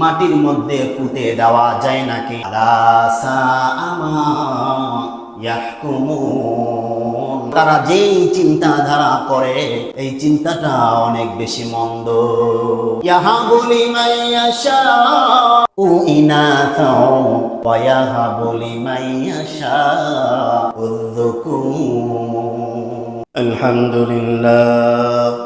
মাটির মধ্যে পুঁতে দেওয়া যায় নাকি? তারা যেই চিন্তাধারা করে, এই চিন্তাটা অনেক বেশি মন্দ। ইহা বলি মাইয়াশা ও ইনাথ বলি মাইয়াশা উদ্দুকু আলহামদুলিল্লাহ।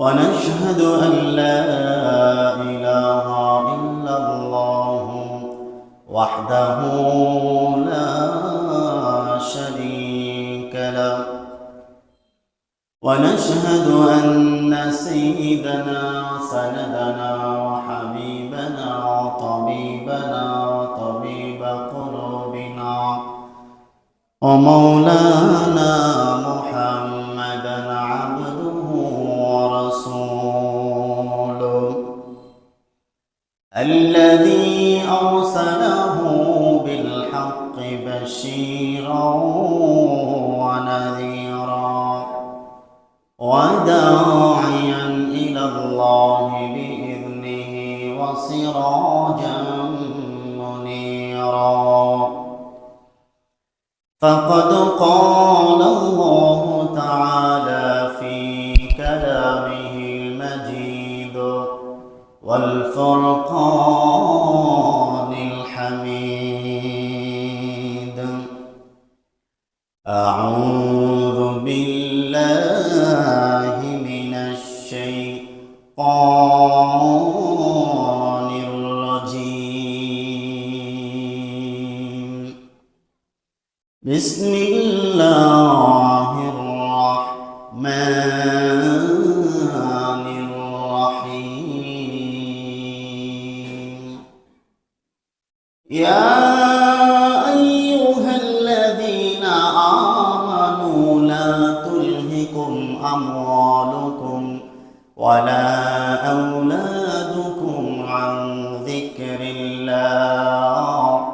ونشهد أن لا إله إلا الله وحده لا شريك له. ونشهد أن سيدنا وسندنا وحبيبنا وطبيبنا وطبيب قلوبنا ومولانا فقد قال ذكر الله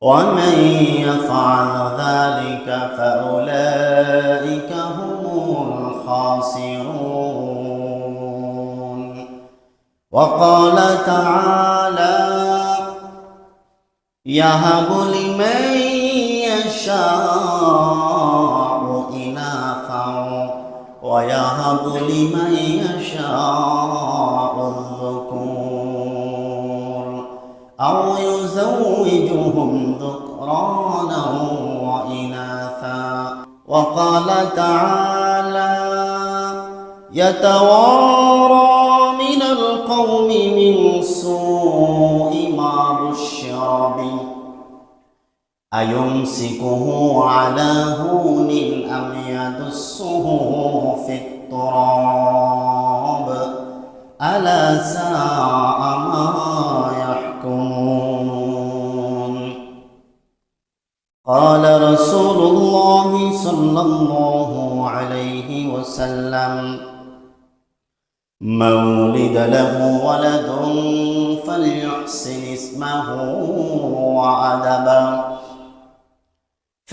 ومن يفعل ذلك فأولئك هم الخاسرون. وقال تعالى يهب لمن يشاء إناثا ويهب لمن يشاء الذكور أو يزوجهم ذكرانا وإناثا. وقال تعالى يتوارى من القوم من سوء ما بشر به. أيمسكه على هون أم يدسه في التراب؟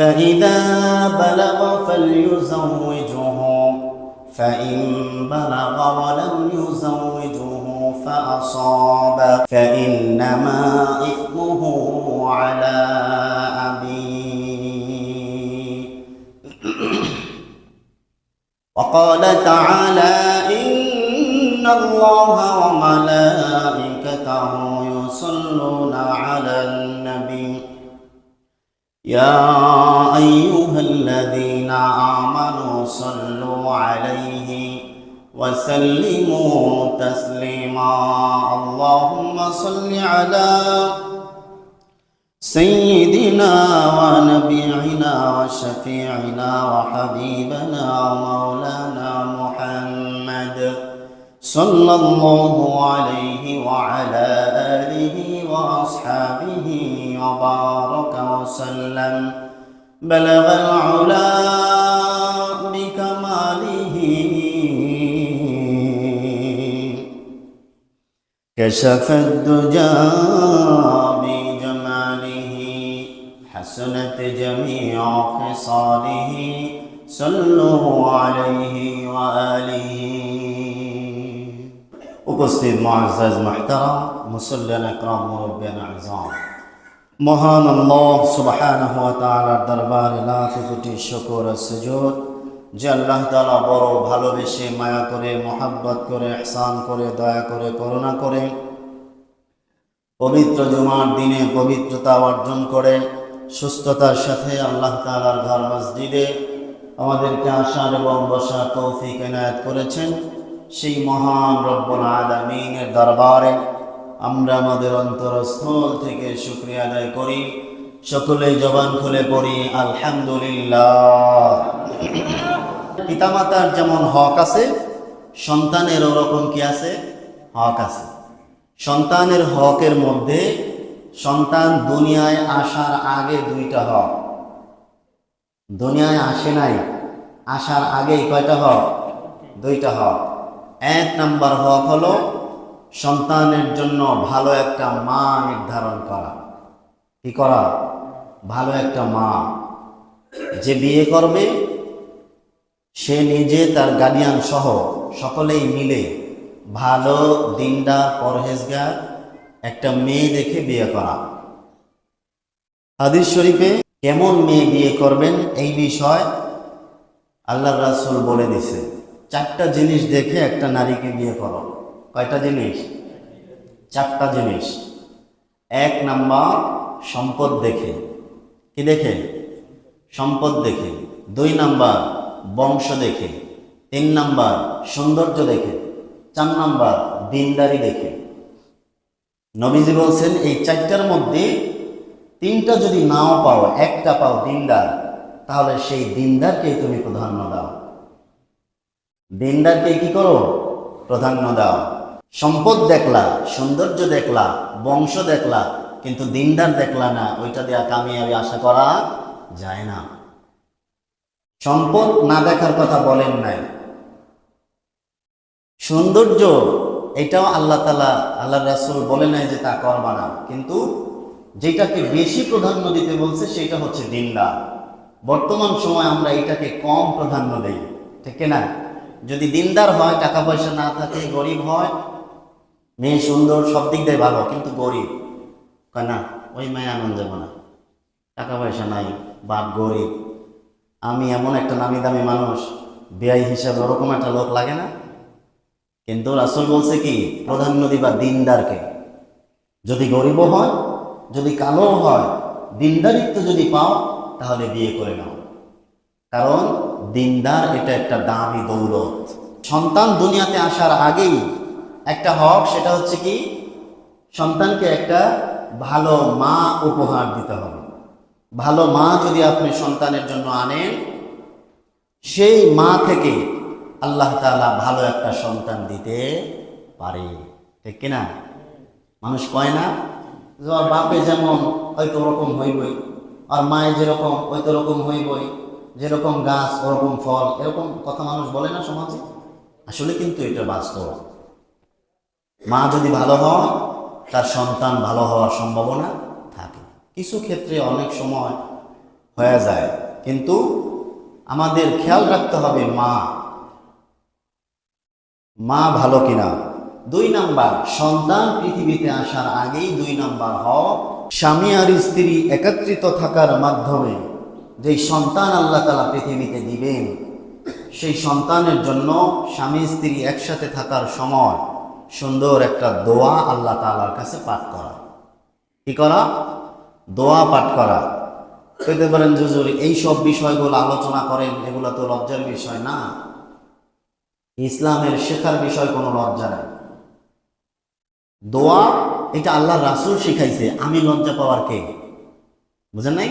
فإذا بلغ فليزوجه. فإن بلغ ولم يزوجه فأصاب. فإنما إثمه على أبيه. وقال تعالى إن الله وملائكته يصلون على النبي. يا أيها الذين آمنوا صلوا عليه وسلموا تسليما. اللهم صل على سيدنا ونبينا وشفيعنا وحبيبنا ومولانا محمد صلى الله عليه وعلى آله وأصحابه وبارك وسلم. بلغ العلا بكماله كشف الدجى بجماله حسنت جميع خصاله صلوا عليه وآله উপস্থিত মুআজ্জাজ মুহতারাম মুসল্লিয়ান একরাম মুরব্বিয়ান আযম মহান আল্লাহ সুবহানাহু ওয়া তাআলার দরবারে লাখ কোটি শুকর সুজুদ যে আল্লাহ তাআলা বড় ভালোবেসে মায়া করে, মোহাব্বত করে, ইহসান করে, দয়া করে, করুণা করে পবিত্র জুমার দিনে পবিত্রতা অর্জন করে, সুস্থতার সাথে আল্লাহ তাআলার ঘর মসজিদে আমাদেরকে আসার এবং বসার তৌফিক এনায়েত করেছেন। সেই মহান রব্বুল আলামিনের দরবারে আমরা আমাদের অন্তরস্থল থেকে শুক্রিয়া আদায় করি। সকলে জবান খুলে পড়ি, আলহামদুলিল্লাহ। পিতামাতার যেমন হক আছে সন্তানের ওরকম কি আছে? হক আছে। সন্তানের হকের মধ্যে সন্তান দুনিয়ায় আসার আগে দুইটা হক। দুনিয়ায় আসে নাই, আসার আগেই কয়টা হক? দুইটা হক। এক নাম্বার হক হলো সন্তানের জন্য ভালো একটা মা নির্ধারণ করা। কি করা? ভালো একটা মা। যে বিয়ে করবে, সে নিজে তার গার্ডিয়ান সহ সকলেই মিলে ভালো, দিনদার, পরহেজগার একটা মেয়ে দেখে বিয়ে করা। হাদিস শরীফে কেমন মেয়ে বিয়ে করবেন এই বিষয় আল্লাহ রাসূল বলে দিছে। চারটা জিনিস দেখে একটা নারীকে বিয়ে করো। কয়টা জিনিস? চারটা জিনিস। এক নাম্বার, সম্পদ দেখে। কি দেখে? সম্পদ দেখে। দুই নাম্বার, বংশ দেখে। তিন নাম্বার, সৌন্দর্য দেখে। চার নাম্বার, দিনদারি দেখে। নবীজি বলছেন, এই চারটার মধ্যে তিনটা যদি নাও পাও, একটা পাও দিনদার, তাহলে সেই দিনদারকে তুমি প্রাধান্য দাও। দিনদারকে কি করো? প্রাধান্য দাও। সম্পদ দেখলা, সৌন্দর্য দেখলা, বংশ দেখলা, কিন্তু দিনদার দেখলা না, ওইটা দেওয়া কামিয়াবি আশা করা যায় না। সম্পদ না দেখার কথা বলেন নাই। সৌন্দর্য, এটাও আল্লাহ তালা আল্লাহ রাসুল বলে নাই যে তা করবা না। কিন্তু যেটাকে বেশি প্রাধান্য দিতে বলছে, সেটা হচ্ছে দিনদার। বর্তমান সময় আমরা এটাকে কম প্রাধান্য দেই, ঠিক না যদি দিনদার হয়, টাকা পয়সা না থাকে, গরিব হয় মেয়ে সুন্দর, সব দিক দিয়ে ভালো, কিন্তু গরিব। না, ওই মেয়ে আনন্দ যাব না। টাকা পয়সা নাই, বাপ গরিব। আমি এমন একটা নামি দামি মানুষ, ব্যয় হিসাবে ওরকম একটা লোক লাগে না? কিন্তু রাসুল বলছে কি প্রাধান্য দিবা দিনদারকে। যদি গরিবও হয়, যদি কালো হয়, দিনদারিত্ব যদি পাও, তাহলে বিয়ে করে নাও। কারণ দিনদার এটা একটা দামি দৌলত। সন্তান দুনিয়াতে আসার আগেই একটা হক, সেটা হচ্ছে কি? সন্তানকে একটা ভালো মা উপহার দিতে হবে। ভালো মা যদি আপনি সন্তানের জন্য আনেন, সেই মা থেকে আল্লাহ তাআলা ভালো একটা সন্তান দিতে পারে। ঠিক কিনা? মানুষ কয় না, যে বাপে যেমন হয়তো ওরকম হইবই, আর মায়ে যেরকম, হয়তো ওরকম হইবই, যেরকম গাছ, ওরকম ফল, এরকম কথা মানুষ বলে না সমাজে? আসলে কিন্তু এটা বাস্তব। মা যদি ভালো হয় তার সন্তান ভালো হওয়ার সম্ভাবনা থাকে। কিছু ক্ষেত্রে অনেক সময় হয়ে যায়, কিন্তু আমাদের খেয়াল রাখতে হবে মা। মা ভালো কিনা? দুই নাম্বার, সন্তান পৃথিবীতে আসার আগেই দুই নাম্বার হক স্বামী আর স্ত্রী একত্রিত থাকার মাধ্যমে যেই সন্তান আল্লাহ তালা পৃথিবীতে দিবেন, সেই সন্তানের জন্য স্বামী স্ত্রী একসাথে থাকার সময় সুন্দর একটা দোয়া আল্লাহ তালার কাছে পাঠ করা। কি করা? দোয়া পাঠ করা। পেতে পারেন জুজুর এই সব বিষয়গুলো আলোচনা করেন, এগুলো তো লজ্জার বিষয় না। ইসলামের শেখার বিষয় কোনো লজ্জা নাই। দোয়া, এটা আল্লাহ রাসুল শিখাইছে, আমি লজ্জা পাওয়ার কে? বুঝেন নাই?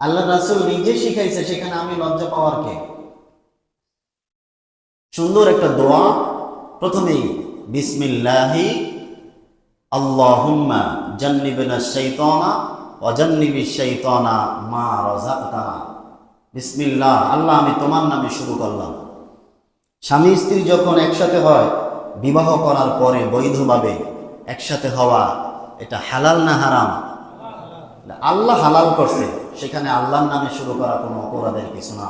আল্লাহ রাসুল নিজে শিখাইছে, সেখানে আমি লজ্জা পাওয়ার কে? সুন্দর একটা দোয়া। প্রথমেই বিসমিল্লাহি আল্লাহুম্মা জান্নিবনা শাইতানা ওয়া জান্নিবি শাইতানা মা রাযাকতানা। বিসমিল্লাহ, আল্লাহ, আমি তোমার নামে শুরু করলাম। স্বামী স্ত্রী যখন একসাথে হয়, বিবাহ করার পরে বৈধভাবে একসাথে হওয়া, এটা হালাল না হারাম? আল্লাহ হালাল করছে, সেখানে আল্লাহর নামে শুরু করা কোনো অপরাধের কিছু না।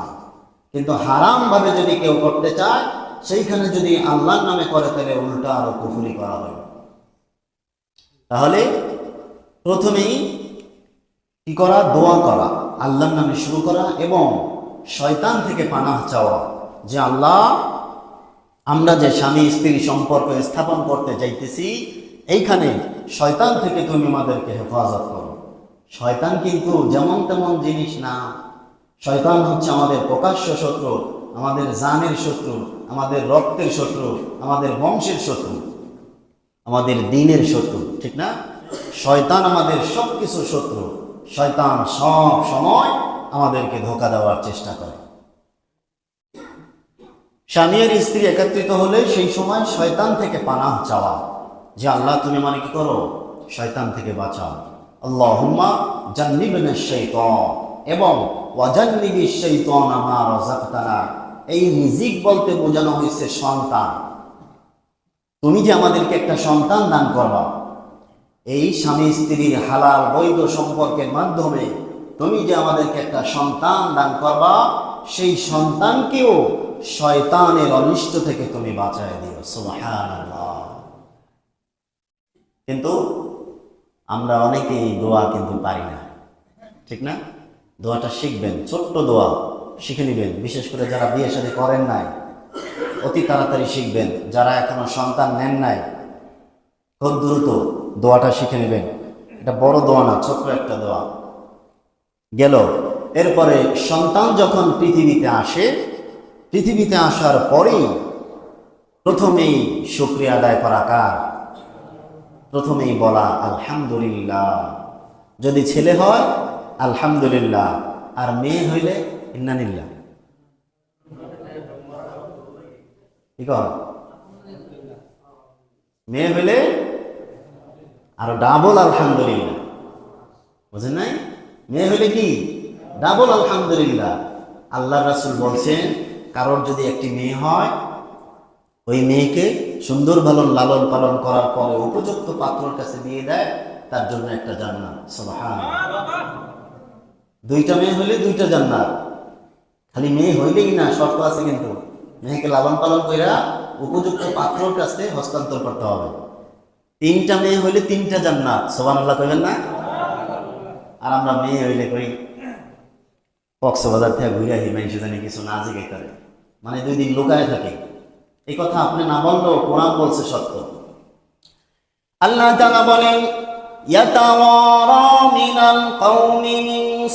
কিন্তু হারাম ভাবে যদি কেউ করতে চায় সেইখানে যদি আল্লাহর নামে করে, তাহলে উল্টা আরও কুফুরি করা হয়। তাহলে প্রথমেই কি করা? দোয়া করা। আল্লাহর নামে শুরু করা এবং শয়তান থেকে পানাহ চাওয়া যে, আল্লাহ, আমরা যে স্বামী স্ত্রী সম্পর্ক স্থাপন করতে যাইতেছি, এইখানে শয়তান থেকে তুমি আমাদেরকে হেফাজত করো। শয়তান কিন্তু যেমন তেমন জিনিস না। শয়তান হচ্ছে আমাদের প্রকাশ্য শত্রু। আমাদের জানের শত্রু, আমাদের রক্তের শত্রু, আমাদের বংশের শত্রু, আমাদের দিনের শত্রু, ঠিক না? শয়তান আমাদের সব কিছু শত্রু। শয়তান সব সময় আমাদেরকে ধোকা দেওয়ার চেষ্টা করে। স্বামী আর স্ত্রী একত্রিত হলে সেই সময় শয়তান থেকে পানাহ চাওয়া। যে আল্লাহ, তুমি মানে কি করো? শয়তান থেকে বাঁচাও। আল্লাহ হুম্মা জান্নিবিনা শৈতন এবং ওয়াজান্নিবি শৈতন আমার রাজাকতানা এই রিজিক বলতে বোঝানো হয়েছে সন্তান। তুমি যে আমাদেরকে একটা সন্তান দান করবা, এই স্বামী স্ত্রীর হালাল বৈধ সম্পর্কের মাধ্যমে তুমি যে আমাদেরকে একটা সন্তান দান করবা, সেই সন্তানকেও শয়তানের অনিষ্ট থেকে তুমি বাঁচায় দিও। কিন্তু আমরা অনেকেই দোয়া কিন্তু পারি না। ঠিক না? দোয়াটা শিখবেন, ছোট্ট দোয়া। শিখে নেবেন। বিশেষ করে যারা বিয়ে শাদী করেন নাই, অতি তাড়াতাড়ি শিখবেন। যারা এখনও সন্তান নেন নাই, খুব দ্রুত দোয়াটা শিখে নেবেন। এটা বড় দোয়া না, ছোট্ট একটা দোয়া। গেল। এরপরে সন্তান যখন পৃথিবীতে আসে, পৃথিবীতে আসার পরেই প্রথমেই শুক্রিয়া আদায় করা কার? প্রথমেই বলা, আলহামদুলিল্লাহ। যদি ছেলে হয়, আলহামদুলিল্লাহ। আর মেয়ে হইলে ইন্নানিল্লাহ কি কর মেয়ে হইলে আরও ডাবল আলহামদুলিল্লাহ। বুঝেন নাই? মেয়ে হইলে কি? ডাবল আলহামদুলিল্লাহ। আল্লাহ রাসুল বলছেন, কারোর যদি একটি মেয়ে হয়, ওই মেয়েকে সুন্দর ভালো লালন পালন করার পরে উপযুক্ত পাত্রর কাছে দিয়ে দেয়, তার জন্য একটা জান্নাত। সুবহান দুইটা মেয়ে হইলে দুইটা জান্নাত। খালি মেয়ে হইলেই না, শর্ত আছে কিন্তু। মেয়েকে লালন পালন কইরা উপযুক্ত পাত্রর কাছে হস্তান্তর করতে হবে। তিনটা মেয়ে হইলে তিনটা জান্নাত সোবান আল্লাহ কইবেন না? আর আমরা মেয়ে হইলে কই? কক্সবাজার থেকে ঘুরে আসি মানুষ জানি কিছু না জিজ্ঞেস করে। মানে দুই দিন লুকায় থাকে। এই কথা আপনি না বললেও কোরআন বলছে সত্য। আল্লাহ তাআলা বলেন, ইয়াতাওয়ারা মিনাল কওমি মিন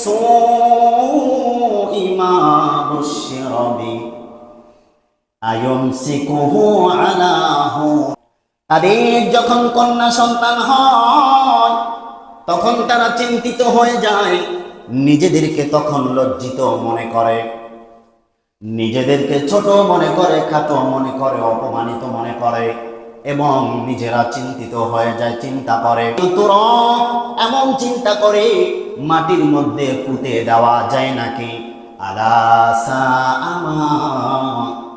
তাদের যখন কন্যা সন্তান হয়, তখন তারা চিন্তিত হয়ে যায়। নিজেদেরকে তখন লজ্জিত মনে করে। নিজেদেরকে ছোট মনে করে খাত মনে করে, অপমানিত মনে করে এবং নিজেরা চিন্তিত হয়ে যায়, চিন্তা করে। এমন চিন্তা করে মাটির মধ্যে পুঁতে দেওয়া যায় নাকি? আলাসা আমা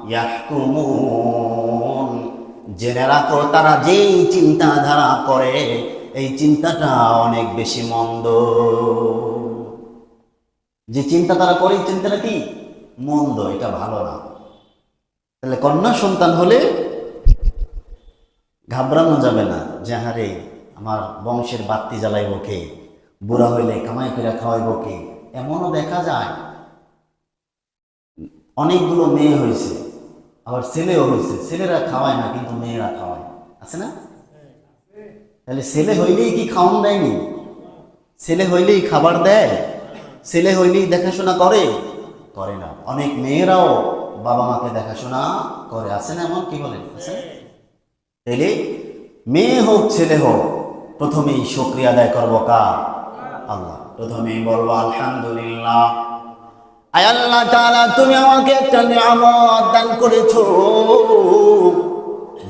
ইয়াহকুমুন। জেনে রাখো, তারা যেই চিন্তাধারা করে, এই চিন্তাটা অনেক বেশি মন্দ। যে চিন্তা তারা করে চিন্তাটা কি? মন্দ, এটা ভালো না। তাহলে কন্যা সন্তান হলে ঘাবড়ানো যাবে না, যে হারে আমার বংশের বাত্তি জ্বালাইব কে, বুড়া হইলে কামাই করে খাওয়াইব কে। এমনও দেখা যায় অনেকগুলো মেয়ে হয়েছে। আবার ছেলেও হয়েছে। ছেলেরা খাওয়ায় না, কিন্তু মেয়েরা খাওয়ায়। আছে না? তাহলে ছেলে হইলেই কি খাওয়ান দেয়নি? ছেলে হইলেই খাবার দেয়? ছেলে হইলেই দেখাশোনা করে? করে না। অনেক মেয়েরাও বাবা মাকে দেখাশোনা করে। আছে না এমন? কি বলেন? আছে তাইলে মেয়ে হোক, ছেলে হোক, প্রথমেই শুক্রিয়া আদায় করব কার? আল্লাহ। প্রথমেই বলব, আলহামদুলিল্লাহ। আল্লাহ তাআলা, তুমি আমাকে একটা নিয়ামত দান করেছ।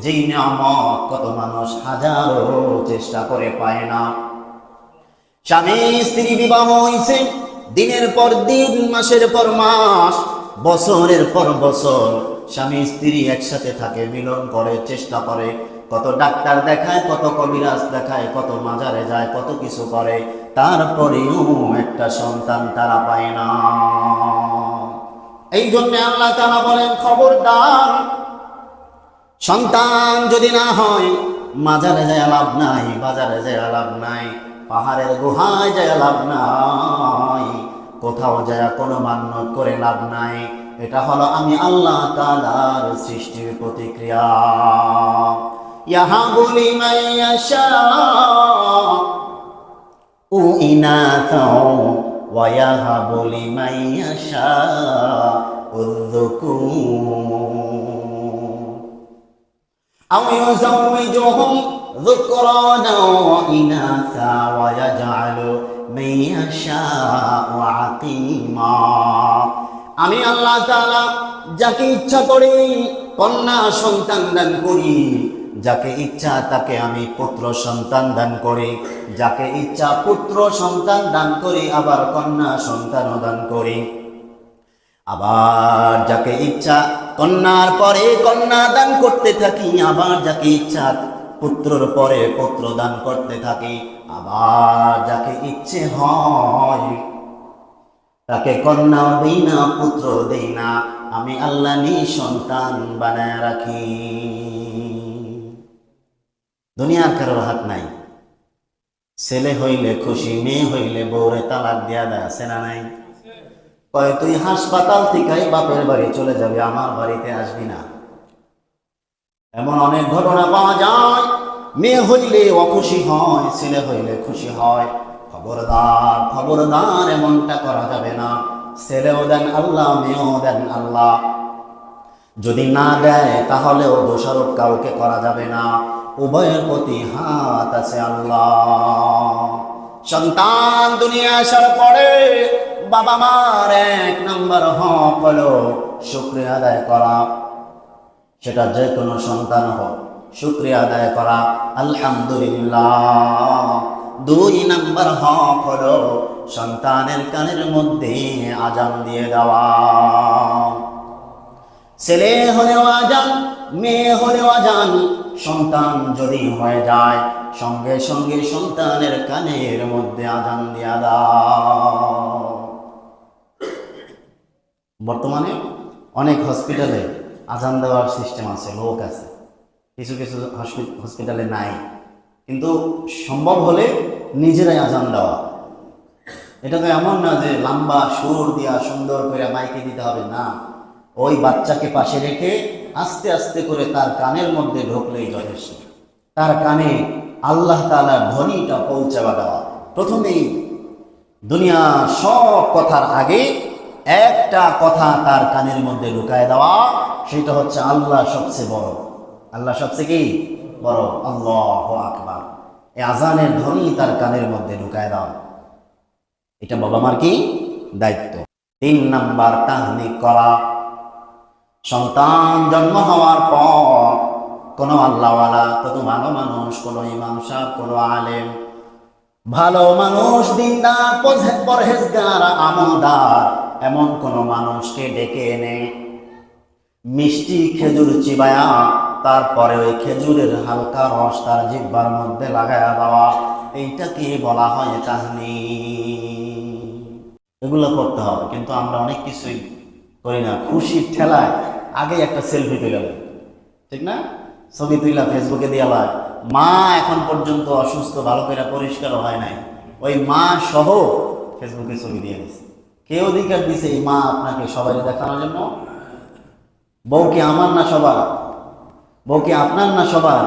যেই নিয়ামত কত মানুষ হাজারো চেষ্টা করে পায় না। স্বামী, স্ত্রী বিবাহ হয়েছে দিনের পর দিন, মাসের পর মাস, বছরের পর বছর স্বামী, স্ত্রী একসাথে থাকে, মিলন করে, চেষ্টা করে। কত ডাক্তার দেখায়, কত কবিরাজ দেখায়, কত মাজারে যায়, কত কিছু করে। তারপরেও একটা সন্তান তারা পায় না। এই জন্য আল্লাহ তারা বলেন, খবরদার, সন্তান যদি না হয়, মাজারে যায় লাভ নাই, বাজারে যায় লাভ নাই, পাহাড়ের গুহায় যায় লাভ নাই, কোথাও যায় কোনো মান্য করে লাভ নাই। এটা হলো আমি আল্লাহ তালার সৃষ্টির প্রতিক্রিয়া। ইহা বলি মাইয়াশা ও ইনাথা ويهب لمن يشاء الذكور أو يزوجهم ذكرانا وإناثا ويجعل من يشاء عقيما আমি আল্লাহ তাআলা যাকে ইচ্ছা করি কন্যা সন্তান দান করি যাকে ইচ্ছা তাকে আমি পুত্র সন্তান দান করি। যাকে ইচ্ছা পুত্র সন্তান দান করি, আবার কন্যা সন্তানও দান করি। আবার যাকে ইচ্ছা কন্যার পরে কন্যা দান করতে থাকি, আবার যাকে ইচ্ছা পুত্রর পরে পুত্র দান করতে থাকি, আবার যাকে ইচ্ছে হয় তাকে কন্যাও দেই না পুত্র দেই না, আমি আল্লাহ নি সন্তান বানায় রাখি। দুনিয়ার কারোর হাত নাই। ছেলে হইলে খুশি, মেয়ে হইলে বউরে তালাক দিয়া দেয়, আছে না নাই? কয়, তুই হাসপাতাল থেকে বাপের বাড়ি চলে যাবি, আমার বাড়িতে আসবি না। এমন অনেক ঘটনা পাওয়া যায়। মেয়ে হইলে অখুশি হয়, ছেলে হইলে খুশি হয়। খবরদার খবরদার এমনটা করা যাবে না। ছেলেও দেন আল্লাহ, মেয়েও দেন আল্লাহ। যদি না দেয়, তাহলেও দোষারোপ কাউকে করা যাবে না। উভয়ের প্রতি হাত আছে আল্লাহ। সন্তান দুনিয়া আসার পরে বাবা মার এক নম্বর হক হলো শুক্রিয়া আদায় করা। সেটা যে কোনো সন্তান হোক, শুক্রিয়া আদায় করা। আলহামদুলিল্লাহ। দুই নাম্বার হক হলো সন্তানের কানের মধ্যে আজান দিয়ে দেওয়া। ছেলে হলেও আজান, মেয়ে হলেও আজান সন্তান যদি হয়ে যায়, সঙ্গে সঙ্গে সন্তানের কানের মধ্যে আজান দিয়া দাও। বর্তমানে অনেক হসপিটালে আজান দেওয়ার সিস্টেম আছে, লোক আছে। কিছু কিছু হসপিটালে নাই। কিন্তু সম্ভব হলে নিজেরাই আজান দেওয়া। এটা তো এমন না যে লম্বা সুর দিয়া সুন্দর করে মাইকে দিতে হবে, না। ওই বাচ্চাকে পাশে রেখে আস্তে আস্তে করে তার কানের মধ্যে ঢোকলেই যথেষ্ট। তার কানে আল্লাহ তালার ধ্বনিটা পৌঁছাবা দেওয়া। প্রথমেই দুনিয়া সব কথার আগে একটা কথা তার কানের মধ্যে ঢুকায় দেওয়া, সেটা হচ্ছে আল্লাহ সবচেয়ে বড়। আল্লাহ সবচেয়ে কি? বড়। আল্লাহ আকবার। এই আজানের ধ্বনি তার কানের মধ্যে ঢুকায় দেওয়া। এটা বাবা মার কি? দায়িত্ব। তিন নাম্বার, তাহনিক করা। সন্তান জন্ম হওয়ার পর কোনো আল্লাহওয়ালা, কোনো ভালো মানুষ, কোনো ইমাম সাহেব, কোনো আলেম, ভালো মানুষ, দিনদার, পরহে- পরহেজগার, আমলদার, এমন কোন মানুষকে ডেকে এনে মিষ্টি খেজুর চিবায়া, তারপরে ওই খেজুরের হালকা রস তার জিব্বার মধ্যে লাগায়া দেওয়া, এইটাকে বলা হয় কাহিনী এগুলো করতে হবে, কিন্তু আমরা অনেক কিছুই করি না। খুশির ঠেলায় আগে একটা সেলফি তুলে ঠিক না? ছবি তুইলা ফেসবুকে দিয়া লাগ। মা এখন পর্যন্ত অসুস্থ, ভালো করে পরিষ্কার হয় নাই। ওই মা সহ ফেসবুকে ছবি দিয়ে দিছে। কে অধিকার দিছে এই মা আপনাকে সবাই দেখানোর জন্য। বউ কি আমার না সবার? বউ কি আপনার না সবার?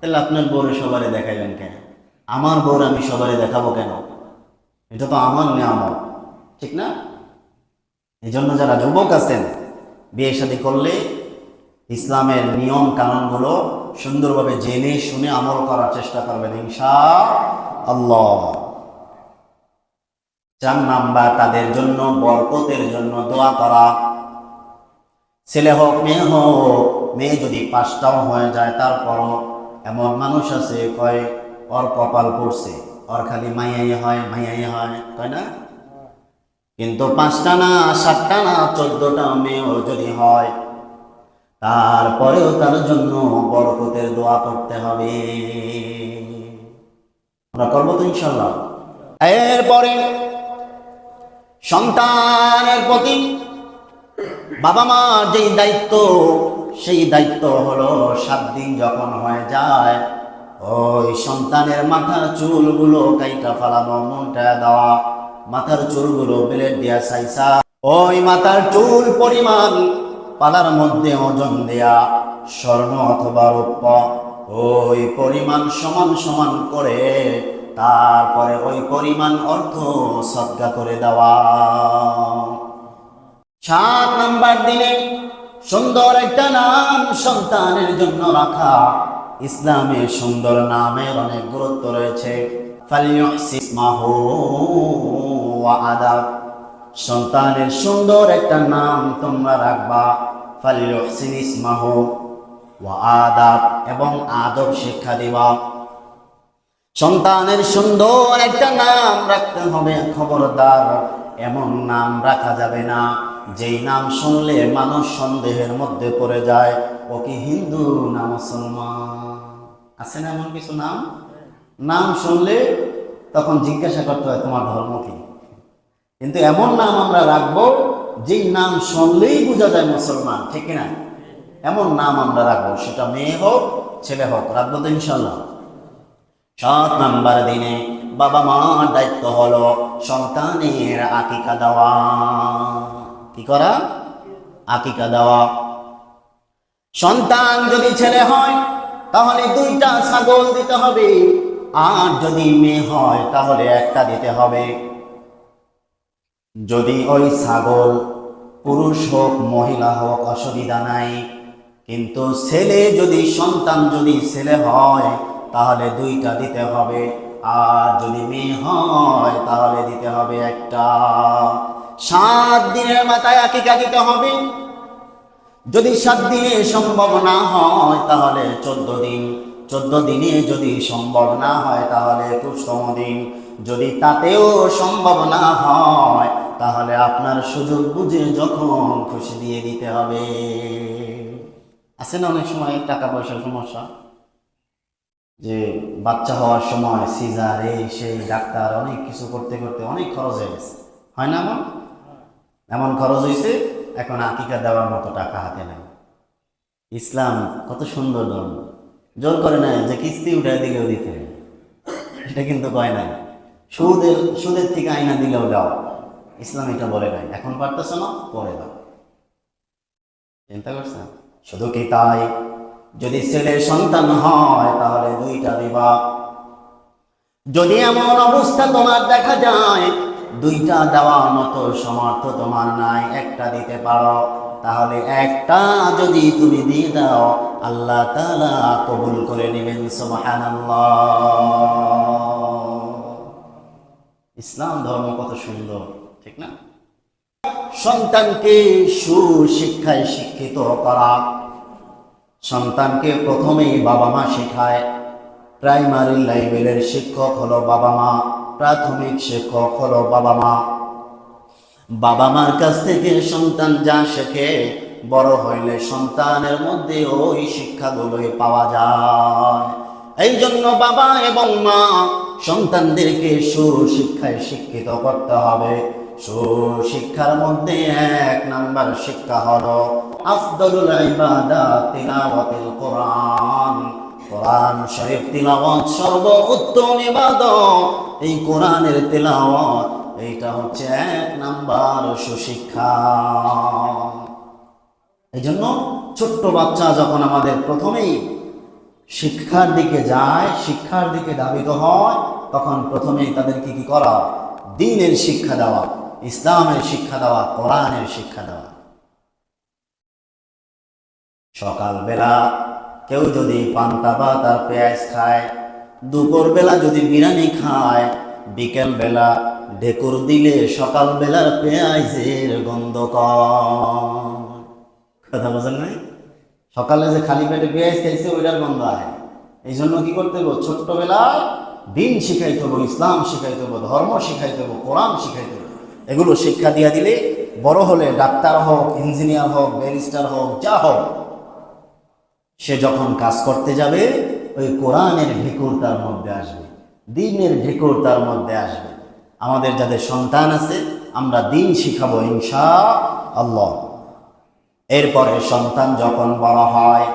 তাহলে আপনার বউরে সবারে দেখাইবেন কেন? আমার বউর আমি সবারে দেখাবো কেন? এটা তো আমার নিয়ামত। ঠিক না? এই জন্য যারা যুবক আছেন বিয়ে শাদী করলে ইসলামের নিয়ম কানুনগুলো সুন্দরভাবে জেনে শুনে আমল করার চেষ্টা করবেন ইনশা আল্লাহ চার নাম্বার, তাদের জন্য, বরকতের জন্য দোয়া করা। ছেলে হোক, মেয়ে হোক, মেয়ে যদি পাঁচটাও হয়ে যায়, তারপরও এমন মানুষ আছে, কয়, ওর কপাল পড়ছে, ওর খালি মাইয়াই হয় মাইয়াই হয়। তাই না? কিন্তু পাঁচটা না, সাতটা না, চোদ্দটা মেয়েও যদি হয়, তারপরেও তার জন্য বরকতের দোয়া করতে হবে। আমরা করব তো ইনশাল্লাহ এরপরে সন্তানের প্রতি বাবা মার যেই দায়িত্ব, সেই দায়িত্ব হলো সাত দিন যখন হয়ে যায়, ওই সন্তানের মাথার চুলগুলো কাইটা ফালানো, মনটা দেওয়া। মাথার চুলগুলো বেলেট দিয়া সাইসা। ওই মাথার চুল পরিমাণ পালার মধ্যে ওজন দেয়া স্বর্ণ অথবা রূপ ওই পরিমাণ সমান সমান করে তারপরে ওই পরিমাণ অর্থ সদ্গা করে দেওয়া। সাত নাম্বার দিনে সুন্দর একটা নাম সন্তানের জন্য রাখা। ইসলামে সুন্দর নামের অনেক গুরুত্ব রয়েছে। সন্তানের সুন্দর একটা নাম তোমরা রাখবা ফালিয়ুহসিন ইসমাহু ওয়া আদাব এবং আদব শিক্ষা দিবা। সন্তানের সুন্দর একটা নাম রাখতে হবে, খবরদার, এমন নাম রাখা যাবে না। যেই নাম শুনলে মানুষ সন্দেহের মধ্যে পড়ে যায়, ও কি হিন্দু না মুসলমান? আছে না এমন কিছু নাম? নাম শুনলে তখন জিজ্ঞাসা করতে হয়, তোমার ধর্ম কি? কিন্তু এমন নাম আমরা রাখব, যেই নাম শুনলেই বোঝা যায় মুসলমান, ঠিক না এমন নাম আমরা রাখব, সেটা মেয়ে হোক, ছেলে হোক, রাখব তো ইনশাল্লাহ সাত নাম্বার দিনে বাবা মার দায়িত্ব হলো সন্তানের আকিকা দেওয়া। কি করা? আকিকা দেওয়া। সন্তান যদি ছেলে হয়, তাহলে দুইটা ছাগল দিতে হবে। আর যদি মেয়ে হয়, তাহলে একটা দিতে হবে। যদি ওই ছাগল পুরুষ হোক, মহিলা হোক, অসুবিধা নাই। কিন্তু ছেলে যদি, সন্তান যদি ছেলে হয়, তাহলে দুইটা দিতে হবে। আর যদি মেয়ে হয়, তাহলে দিতে হবে একটা। সাত দিনের মাথায় আকিকা দিতে হবে। যদি সাত দিনে সম্ভব না হয়, তাহলে চোদ্দ দিন। চোদ্দ দিনে যদি সম্ভব না হয়, তাহলে একুশতম দিন যদি তাতেও সম্ভব না হয়, তাহলে আপনার সুযোগ বুঝে যখন খুশি দিয়ে দিতে হবে। আছে না অনেক সময় টাকা পয়সার সমস্যা? যে বাচ্চা হওয়ার সময় সিজার, এই, সেই, ডাক্তার, অনেক কিছু করতে করতে অনেক খরচ হয়ে গেছে। হয় না এমন এমন খরচ হয়েছে এখন আকিকা দেওয়ার মতো টাকা হাতে নেই। ইসলাম কত সুন্দর ধর্ম। জোর করে নাই যে কিস্তি উঠে দিলেও দিতে। এটা কিন্তু কয় নাই। সুদের সুদের থেকে আইনা দিলেও দাও। ইসলাম এটা বলে নাই। এখন পারতেছ না, পরে দাও। চিন্তা করছেন শুধু কি তাই? যদি ছেলে সন্তান হয়, তাহলে দুইটা দিবা যদি এমন অবস্থা তোমার দেখা যায়, দুইটা দেওয়ার মতো সমর্থ তোমার নাই, একটা দিতে পারো। তাহলে একটা যদি তুমি দিয়ে দাও, আল্লাহ তাআলা কবুল করে নেবেন, সুবহানাল্লাহ। ইসলাম ধর্ম কত সুন্দর, ঠিক না? সন্তানকে সুশিক্ষায় শিক্ষিত করা। সন্তানকে প্রথমেই বাবা মা শেখায়। প্রাইমারি লেভেলের শিক্ষক হলো বাবা মা, প্রাথমিক শিক্ষক হলো বাবা মা। বাবা মার কাছ থেকে সন্তান যা শেখে, বড় হইলে সন্তানের মধ্যে ওই শিক্ষাগুলোই পাওয়া যায়। এই জন্য বাবা এবং মা সন্তানদেরকে সুশিক্ষায় শিক্ষিত করতে হবে। সুশিক্ষার মধ্যে এক নাম্বার শিক্ষা হলো ইবাদাত কোরআন। কোরআন শরীফ তিলাওয়াত সর্বোত্তম ইবাদত। এই কোরআনের তিলাওয়াত এইটা হচ্ছে এক নাম্বার সুশিক্ষা। এই জন্য ছোট্ট বাচ্চা যখন আমাদের প্রথমেই শিক্ষার দিকে যায়, শিক্ষার দিকে দাবিত হয়, তখন প্রথমেই তাদেরকে কি করা দিনের শিক্ষা দেওয়া, ইসলামের শিক্ষা দেওয়া, কোরআনের শিক্ষা দেওয়া। সকালবেলা কেউ যদি পান্তা ভাত তার পেঁয়াজ খায়, দুপুরবেলা যদি বিরিয়ানি খায় বিকেল বেলা ঢেকুর দিলে সকালবেলার পেঁয়াজের গন্ধ কথা বোঝেন নাই? সকালে যে খালি পেটে পেঁয়াজ খাইছে, ওইটার গন্ধ আয়। এই জন্য কি করতে হবে ছোট্টবেলায় দিন শিখাইতে হবে ইসলাম শিখাইতে হবে ধর্ম শিখাইতে হবে কোরআন শিখাইতে হবে এগুলো শিক্ষা দিয়া দিলে বড় হলে ডাক্তার হোক, ইঞ্জিনিয়ার হোক, ব্যারিস্টার হোক, যা হোক, সে যখন কাজ করতে যাবে, ওই কোরআনের ঢেকুর তার মধ্যে আসবে, দিনের ঢেকুর তার মধ্যে আসবে। আমাদের যাদের সন্তান আছে, আমরা দিন শিখাবো ইনশা আল্লাহ এরপরে সন্তান যখন বড় হয়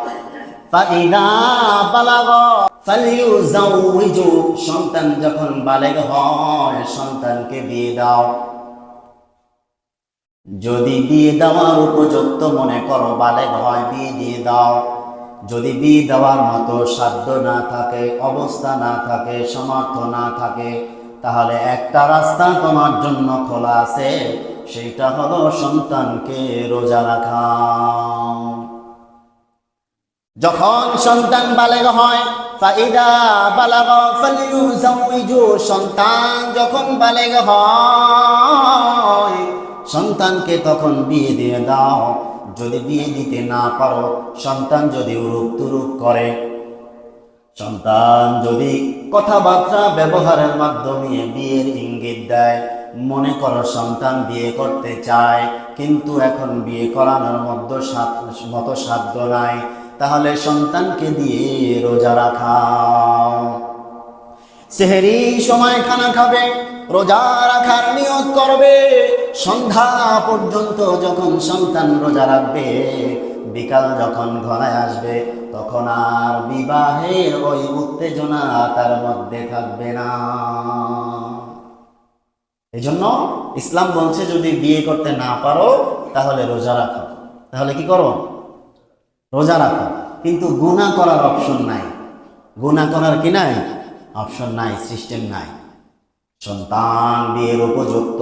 সন্তান যখন বালেগ হয়, সন্তানকে দিয়ে দাও। যদি বিয়ে দেওয়ার উপযুক্ত মনে করো বালেগ হয়, বিয়ে দিয়ে দাও। যদি বিয়ে দেওয়ার মতো সাধ্য না থাকে, অবস্থা না থাকে সমর্থ না থাকে তাহলে একটা রাস্তা তোমার জন্য খোলা আছে, সেইটা হলো সন্তানকে রোজা রাখা। যখন সন্তান বালেগ হয়, ফাইদা বালাগ ফালিউজাউইজু, সন্তান যখন বালেগ হয়, সন্তানকে তখন বিয়ে দিয়ে দাও। যদি বিয়ে দিতে না পারো, সন্তান যদি উরুপ তুরুপ করে সন্তান যদি কথাবার্তা ব্যবহারের মাধ্যমে বিয়ের ইঙ্গিত দেয়, মনে করো সন্তান বিয়ে করতে চায়, কিন্তু এখন বিয়ে করানোর মধ্যে মতো সাধ্য নাই, তাহলে সন্তানকে দিয়ে রোজা রাখা। সেহেরি সময় খানা খাবে, রোজা রাখার নিয়ত করবে, সন্ধ্যা পর্যন্ত যখন সন্তান রোজা রাখবে বিকাল যখন ঘনায় আসবে, তখন আর বিবাহের ওই উত্তেজনা তার মধ্যে থাকবে না। এই জন্য ইসলাম বলছে, যদি বিয়ে করতে না পারো, তাহলে রোজা রাখো। তাহলে কি করো? রোজা রাখো। কিন্তু গুণা করার অপশন নাই। গুণা করার কি নাই? অপশন নাই সিস্টেম নাই। সন্তান বিয়ের উপযুক্ত।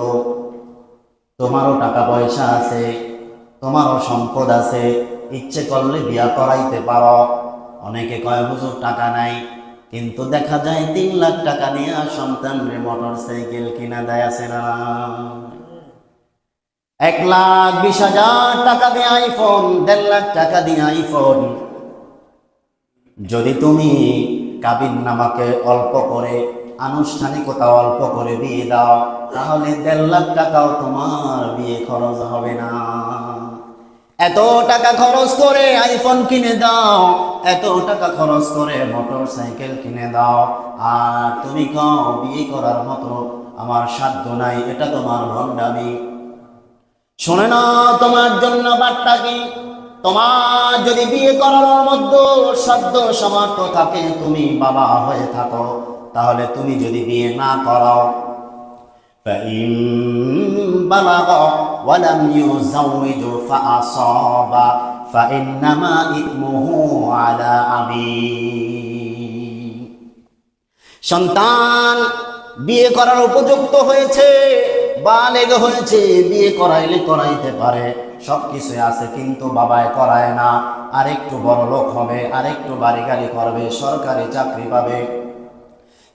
তোমারও টাকা পয়সা আছে, তোমারও সম্পদ আছে। ইচ্ছে করলে বিয়া করাইতে পারো। অনেকে কয়, হুজুর, টাকা নাই। কিন্তু দেখা যায়, তিন লাখ টাকা নিয়ে সন্তান রে মোটর সাইকেল কিনা দেয়, আছে না? এক লাখ বিশ হাজার টাকা দিয়ে আইফোন দেড় লাখ টাকা দিয়ে আইফোন যদি তুমি কাবিন নামাকে অল্প করে আনুষ্ঠানিকতা অল্প করে বিয়ে দাও, তাহলে দেড় লাখ টাকাও তোমার বিয়ে খরচ হবে না। এত টাকা খরচ করে আইফোন কিনে দাও, এত টাকা খরচ করে মোটর সাইকেল কিনে দাও। আর তুমি কও, বিয়ে করার মতো আমার সাধ্য নাই, এটা তোমার ভণ্ডামি শোনে না, তোমার জন্য বার্তা কি? তোমার যদি বিয়ে করার মধ্যে সাধ্য সমর্থ থাকে, তুমি বাবা হয়ে থাকো। তাহলে তুমি যদি বিয়ে না করো বাবা ولم يزوج فأصاب فإنما إثمه على أبيه সন্তান বিয়ে করার উপযুক্ত হয়েছে বালেগ হয়েছে বিয়ে করাইলে করাইতে পারে সব কিছু আছে কিন্তু বাবায় করায় না আরেকটু বড় লোক হবে আরেকটু বাড়ি গাড়ি করবে সরকারি চাকরি পাবে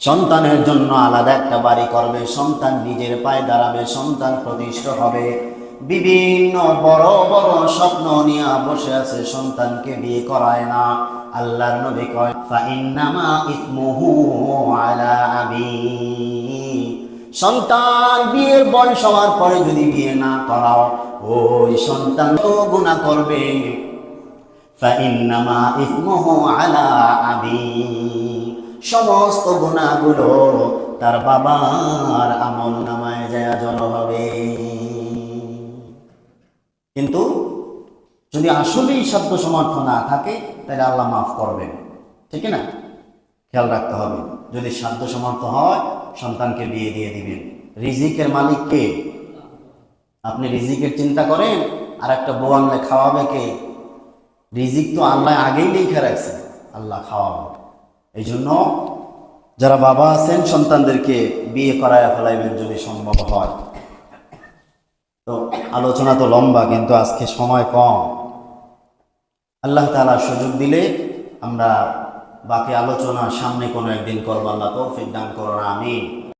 সন্তানের জন্য আলাদা একটা বাড়ি করবে সন্তান নিজের পায়ে দাঁড়াবে সন্তান প্রতিষ্ঠিত হবে বিভিন্ন বড় বড় স্বপ্ন নিয়ে বসে আছে, সন্তানকে বিয়ে করায় না। আল্লাহর নবী কয়, ফাইন্নামা ইসমুহু আলা আবি। সন্তান বিয়ের বয়স হওয়ার পরে যদি বিয়ে না করাও, ওই সন্তান তো গুণা করবে। ফাইন্নামা ইসমুহু আলা আবি। সমস্ত গুণাগুলো তার বাবার আমল নামায় যায় জল হবে। কিন্তু যদি আসলেই সাধ্য সমর্থ না থাকে, তাহলে আল্লাহ মাফ করবেন। ঠিক না? খেয়াল রাখতে হবে। যদি সাধ্য সমর্থ হয়, সন্তানকে বিয়ে দিয়ে দিবেন। রিজিকের মালিক কে? আপনি রিজিকের চিন্তা করেন আর একটা বউ আনলে খাওয়াবে কে? রিজিক তো আল্লাহ আগেই লিখে রাখছে, আল্লাহ খাওয়াবে। এই জন্য যারা বাবা আছেন, সন্তানদেরকে বিয়ে করায় ফেলাইবেন যদি সম্ভব হয়। তো আলোচনা তো লম্বা, কিন্তু আজকে সময় কম। আল্লাহ তালা সুযোগ দিলে আমরা বাকি আলোচনা সামনে কোনো একদিন করব। আল্লাহ তৌফিক দান করো না আমি